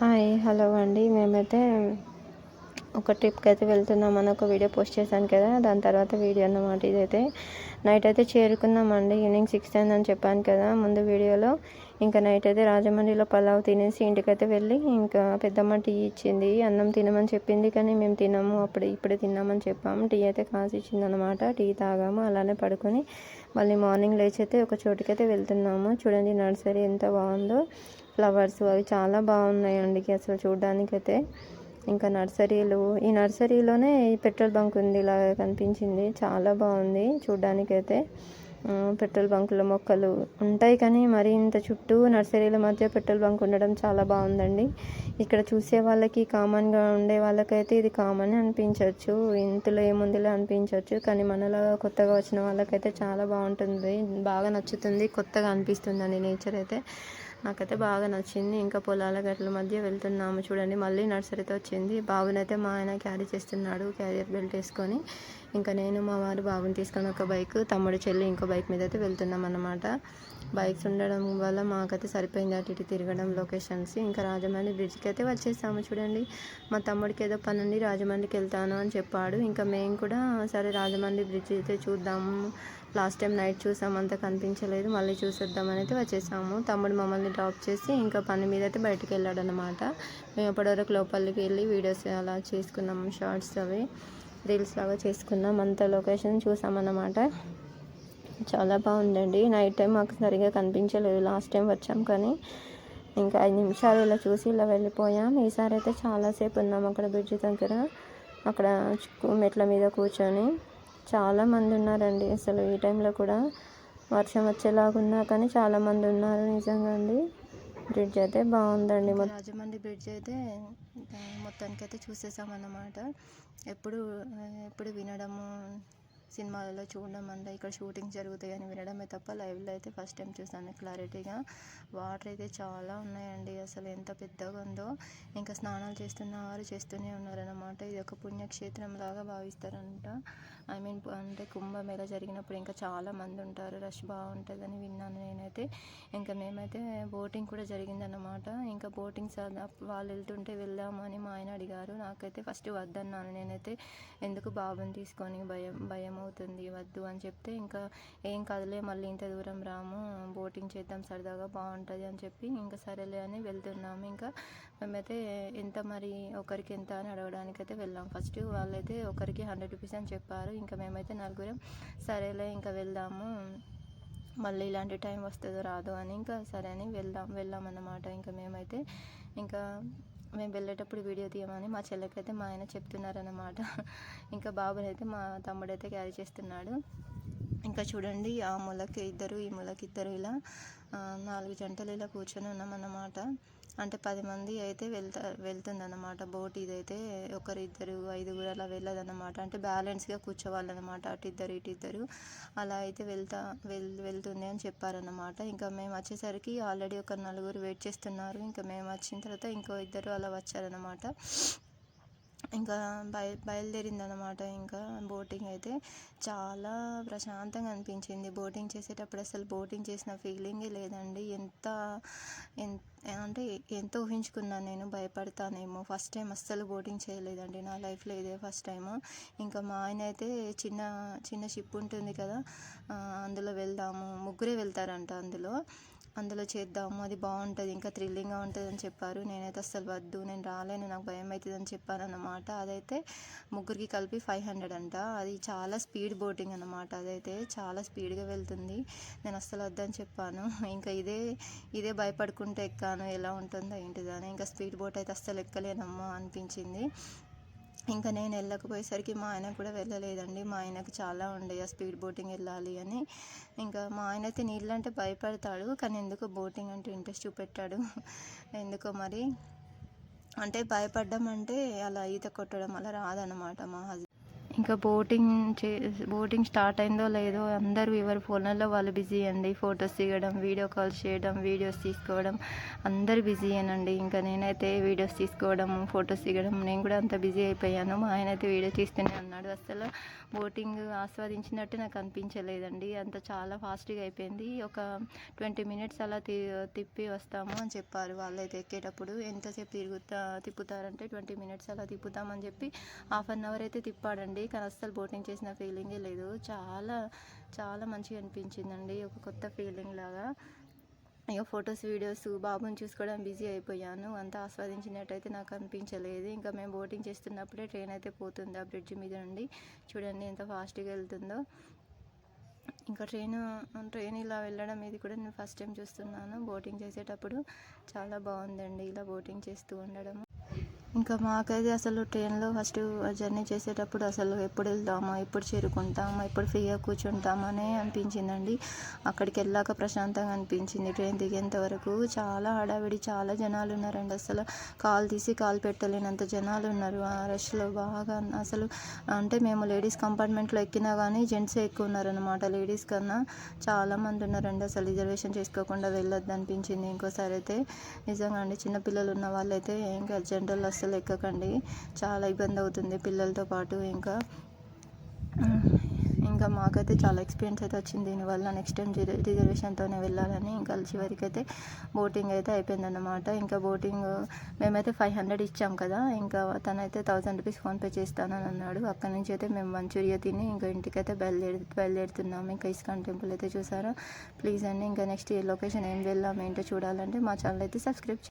Hi hello అండి. మేమైతే ఒక ట్రిప్కి అయితే వెళ్తున్నాం అని ఒక వీడియో పోస్ట్ చేశాను కదా దాని తర్వాత వీడియో అన్నమాట ఇదైతే. నైట్ అయితే చేరుకున్నామండి ఈవినింగ్ సిక్స్ అయిందని చెప్పాను కదా ముందు వీడియోలో. ఇంకా నైట్ అయితే రాజమండ్రిలో పలావ్ తినేసి ఇంటికైతే వెళ్ళి ఇంకా పెద్దమ్మ టీ ఇచ్చింది అన్నం తినమని చెప్పింది కానీ మేము తినము అప్పుడు ఇప్పుడే తిన్నామని చెప్పాము టీ అయితే కాసి ఇచ్చింది అనమాట టీ తాగాము అలానే పడుకొని మళ్ళీ మార్నింగ్ లేచి అయితే ఒక చోటుకైతే వెళ్తున్నాము. చూడండి నర్సరీ ఎంత బాగుందో ఫ్లవర్స్ అవి చాలా బాగున్నాయండి అసలు చూడడానికైతే. ఇంకా నర్సరీలు ఈ నర్సరీలోనే పెట్రోల్ బంక్ ఉంది ఇలా కనిపించింది. చాలా బాగుంది చూడడానికి అయితే పెట్రోల్ బంకులో మొక్కలు ఉంటాయి కానీ మరి ఇంత చుట్టూ నర్సరీల మధ్య పెట్రోల్ బంక్ ఉండడం చాలా బాగుందండి. ఇక్కడ చూసే వాళ్ళకి కామన్గా ఉండే వాళ్ళకైతే ఇది కామన్ అనిపించవచ్చు ఇంతలో ఏముందిలో అనిపించవచ్చు కానీ మనలో కొత్తగా వచ్చిన వాళ్ళకైతే చాలా బాగుంటుంది. బాగా నచ్చుతుంది. కొత్తగా అనిపిస్తుంది అండి నేచర్ అయితే. నాకైతే బాగా నచ్చింది. ఇంకా పొలాల గట్ల మధ్య వెళ్తున్నాము చూడండి. మళ్ళీ నర్సరీతో వచ్చింది. బాబునైతే మా ఆయన క్యారీ చేస్తున్నాడు. క్యారియర్ బెల్ట్ వేసుకొని. ఇంకా నేను మా వారు బాబుని తీసుకొని ఒక బైక్ తమ్ముడు చెల్లి ఇంకో బైక్ మీద అయితే వెళ్తున్నాం అన్నమాట బైక్స్ ఉండడం వల్ల మాకైతే సరిపోయింది అటు ఇటు తిరగడం లొకేషన్స్. ఇంకా రాజమండ్రి బ్రిడ్జ్కి అయితే వచ్చేసాము చూడండి. మా తమ్ముడికి ఏదో పని ఉంది రాజమండ్రికి వెళ్తాను అని చెప్పాడు. ఇంకా మేము కూడా సరే రాజమండ్రి బ్రిడ్జ్ అయితే చూద్దాము లాస్ట్ టైం నైట్ చూసాం అంత కనిపించలేదు. మళ్ళీ చూసేద్దామని అయితే వచ్చేసాము. తమ్ముడు మమ్మల్ని డ్రాప్ చేసి ఇంకా పని మీద అయితే బయటకు వెళ్ళాడు అనమాట మేము అప్పటివరకు లోపలికి వెళ్ళి వీడియోస్ అలా చేసుకున్నాము షార్ట్స్ అవి. రీల్స్ లాగా చేసుకున్నాం. అంత లొకేషన్ చూసామన్నమాట. చాలా బాగుందండి. నైట్ టైం మాకు సరిగా కనిపించలేదు. లాస్ట్ టైం వచ్చాం కానీ ఇంకా ఐదు నిమిషాలు ఇలా చూసి ఇలా వెళ్ళిపోయాం. ఈసారి అయితే చాలాసేపు ఉన్నాం అక్కడ బ్రిడ్జ్ దగ్గర. అక్కడ మెట్ల మీద కూర్చొని చాలామంది ఉన్నారండి. అసలు ఈ టైంలో కూడా వర్షం వచ్చేలాగున్నా కానీ చాలామంది ఉన్నారు నిజంగా అండి. బ్రిడ్జ్ అయితే బాగుందండి రాజమండ్రి బ్రిడ్జ్ అయితే మొత్తానికి అయితే చూసేసామన్నమాట. ఎప్పుడు ఎప్పుడు వినడము సినిమాలలో చూడడం అంటే ఇక్కడ షూటింగ్ జరుగుతాయి అని వినడమే తప్ప లైవ్లో అయితే ఫస్ట్ టైం చూసాను క్లారిటీగా. వాటర్ అయితే చాలా ఉన్నాయండి. అసలు ఎంత పెద్దగా ఉందో ఇంకా స్నానాలు చేస్తున్న వారు చేస్తూనే ఉన్నారన్నమాట. ఇది ఒక పుణ్యక్షేత్రం లాగా భావిస్తారంట. ఐ మీన్ అంటే కుంభమేళ జరిగినప్పుడు ఇంకా చాలా మంది ఉంటారు. రష్ బాగుంటుందని విన్నాను నేనైతే. ఇంకా మేమైతే బోటింగ్ కూడా జరిగిందన్నమాట. ఇంకా బోటింగ్ వాళ్ళు వెళ్తుంటే వెళ్దాము అని మా ఆయన అడిగారు. నాకైతే ఫస్ట్ వద్దన్నాను నేనైతే. ఎందుకు బాబుని తీసుకొని భయం భయం అవుతుంది వద్దు అని చెప్తే ఇంకా ఏం కాదులే మళ్ళీ ఇంత దూరం రాము బోటింగ్ చేద్దాం సరదాగా బాగుంటుంది అని చెప్పి ఇంకా సరేలే అని వెళ్తున్నాము. ఇంకా మేమైతే ఎంత మరి ఒకరికి ఎంత అని అడగడానికి అయితే వెళ్ళాం. ఫస్ట్ వాళ్ళైతే ఒకరికి హండ్రెడ్ రూపీస్ అని చెప్పారు. ఇంకా మేమైతే నలుగురం సరేలే ఇంకా వెళ్దాము మళ్ళీ ఇలాంటి టైం వస్తుందో రాదో అని ఇంకా సరే అని వెళ్దాం వెళ్ళామన్నమాట. ఇంకా మేమైతే ఇంకా మేము వెళ్ళేటప్పుడు వీడియో తీయమని మా చెల్లెకైతే మా ఆయన చెప్తున్నారన్నమాట. ఇంకా బాబునైతే మా తమ్ముడైతే క్యారీ చేస్తున్నాడు. ఇంకా చూడండి ఆ ములకి ఇద్దరు ఈ ములకి ఇద్దరు ఇలా నాలుగు జంటలు ఇలా కూర్చొని ఉన్నామన్నమాట. అంటే పది మంది అయితే వెళ్తా వెళ్తుందన్నమాట. బోట్ ఇదైతే ఒకరిద్దరు ఐదుగురు అలా వెళ్ళదన్నమాట. అంటే బ్యాలెన్స్గా కూర్చోవాలన్నమాట. అటు ఇద్దరు ఇటు ఇద్దరు అలా అయితే వెళ్తా వెల్ వెళ్తుంది అని చెప్పారన్నమాట. ఇంకా మేము వచ్చేసరికి ఆల్రెడీ ఒక నలుగురు వెయిట్ చేస్తున్నారు. ఇంకా మేము వచ్చిన తర్వాత ఇంకో ఇద్దరు అలా వచ్చారన్నమాట. ఇంకా బయ బయలుదేరింది అనమాట ఇంకా బోటింగ్ అయితే చాలా ప్రశాంతంగా అనిపించింది. బోటింగ్ చేసేటప్పుడు అసలు బోటింగ్ చేసిన ఫీలింగే లేదండి. ఎంత అంటే ఎంత ఊహించుకున్నాను నేను భయపడతానేమో. ఫస్ట్ టైం అస్సలు బోటింగ్ చేయలేదండి నా లైఫ్లో ఇదే ఫస్ట్ టైం ఇంకా మా ఆయన అయితే చిన్న చిన్న షిప్ ఉంటుంది కదా అందులో వెళ్దాము ముగ్గురే వెళ్తారంట అందులో. అందులో చేద్దాము అది బాగుంటుంది ఇంకా థ్రిల్లింగ్గా ఉంటుంది అని చెప్పారు. నేనైతే అస్సలు వద్దు నేను రాలేను నాకు భయం అవుతుంది అని చెప్పాను అన్నమాట. అదైతే ముగ్గురికి కలిపి ఫైవ్ హండ్రెడ్ అంట. అది చాలా స్పీడ్ బోటింగ్ అనమాట అదైతే చాలా స్పీడ్గా వెళ్తుంది. నేను అస్సలు వద్దని చెప్పాను. ఇంకా ఇదే ఇదే భయపడుకుంటే ఎక్కాను ఎలా ఉంటుందో ఏంటిదని ఇంకా స్పీడ్ బోట్ అయితే అస్సలు ఎక్కలేనమ్మా అనిపించింది. ఇంకా నేను వెళ్ళకపోయేసరికి మా ఆయన కూడా వెళ్ళలేదండి. మా ఆయనకు చాలా ఉండే ఆ స్పీడ్ బోటింగ్ వెళ్ళాలి అని. ఇంకా మా ఆయన అయితే నీళ్ళు అంటే భయపడతాడు కానీ ఎందుకో బోటింగ్ అంటే ఇంట్రెస్ట్ చూపెట్టాడు. ఎందుకో మరి అంటే భయపడ్డం అంటే అలా ఈత కొట్టడం అలా రాదనమాట మా హస్బెండ్. ఇంకా బోటింగ్ చే బోటింగ్ స్టార్ట్ అయిందో లేదో అందరూ ఎవరి ఫోన్లలో వాళ్ళు బిజీ అండి. ఫొటోస్ దిగడం వీడియో కాల్స్ చేయడం వీడియోస్ తీసుకోవడం అందరు బిజీ అనండి ఇంకా నేనైతే వీడియోస్ తీసుకోవడం ఫొటోస్ దిగడం నేను కూడా అంత బిజీ అయిపోయాను. మా ఆయన అయితే వీడియో తీస్తూనే అన్నాడు అసలు బోటింగ్ ఆస్వాదించినట్టు నాకు అనిపించలేదండి. అంత చాలా ఫాస్ట్గా అయిపోయింది. ఒక ట్వంటీ మినిట్స్ అలా తి తిప్పి వస్తాము అని చెప్పారు. వాళ్ళైతే ఎక్కేటప్పుడు ఎంతసేపు తిరుగుతా తిప్పుతారంటే ట్వంటీ మినిట్స్ అలా తిప్పుతామని చెప్పి హాఫ్ అన్ అవర్ అయితే తిప్పాడండి. కానీ అస్సలు బోటింగ్ చేసిన ఫీలింగే లేదు. చాలా చాలా మంచిగా అనిపించిందండి ఒక కొత్త ఫీలింగ్ లాగా. ఇక ఫొటోస్ వీడియోస్ బాబుని చూసుకోవడం బిజీ అయిపోయాను. అంత ఆస్వాదించినట్టయితే నాకు అనిపించలేదు. ఇంకా మేము బోటింగ్ చేస్తున్నప్పుడే ట్రైన్ అయితే పోతుంది ఆ బ్రిడ్జ్ మీద నుండి. చూడండి ఎంత ఫాస్ట్గా వెళ్తుందో. ఇంకా ట్రైన్ ట్రైన్ ఇలా వెళ్ళడం ఇది కూడా నేను ఫస్ట్ టైం చూస్తున్నాను. బోటింగ్ చేసేటప్పుడు చాలా బాగుందండి ఇలా బోటింగ్ చేస్తూ ఉండడం ఇంకా మాకైతే అసలు ట్రైన్లో ఫస్ట్ జర్నీ చేసేటప్పుడు అసలు ఎప్పుడు వెళ్తామో ఎప్పుడు చేరుకుంటామా ఎప్పుడు ఫ్రీగా కూర్చుంటామని అనిపించిందండి. అక్కడికి వెళ్ళాక ప్రశాంతంగా అనిపించింది. ట్రైన్ దిగేంత వరకు చాలా హడావిడి చాలా జనాలు ఉన్నారండి. అసలు కాలు తీసి కాలు పెట్టలేనంత జనాలు ఉన్నారు. ఆ రష్లో బాగా అసలు అంటే మేము లేడీస్ కంపార్ట్మెంట్లో ఎక్కినా కానీ జెంట్సే ఎక్కువ ఉన్నారనమాట లేడీస్ కన్నా చాలామంది ఉన్నారండి. అసలు రిజర్వేషన్ చేసుకోకుండా వెళ్ళొద్దు అనిపించింది. ఇంకోసారి అయితే నిజంగా అండి చిన్నపిల్లలు ఉన్న వాళ్ళైతే ఇంకా జనరల్ అస్సలు ఎక్కకండి. చాలా ఇబ్బంది అవుతుంది పిల్లలతో పాటు ఇంకా. ఇంకా మాకైతే చాలా ఎక్స్పీరియన్స్ అయితే వచ్చింది. దీనివల్ల నెక్స్ట్ టైం రిజర్వేషన్తోనే వెళ్ళాలని ఇంకా చివరికి అయితే బోటింగ్ అయితే అయిపోయిందన్నమాట. ఇంకా బోటింగ్ మేమైతే ఫైవ్ హండ్రెడ్ ఇచ్చాం కదా. ఇంకా తనైతే థౌజండ్ రూపీస్ ఫోన్పే చేస్తానని అన్నాడు. అక్కడి నుంచి అయితే మేము మంచూరియా తిని ఇంకా ఇంటికైతే బయలుదేరి బయలుదేరుతున్నాము ఇంకా ఇస్కాన్ టెంపుల్ అయితే చూసారా? ప్లీజ్ అండి. ఇంకా నెక్స్ట్ ఏ లొకేషన్ ఏం వెళ్ళాం ఏంటో చూడాలంటే మా ఛానల్ అయితే సబ్స్క్రైబ్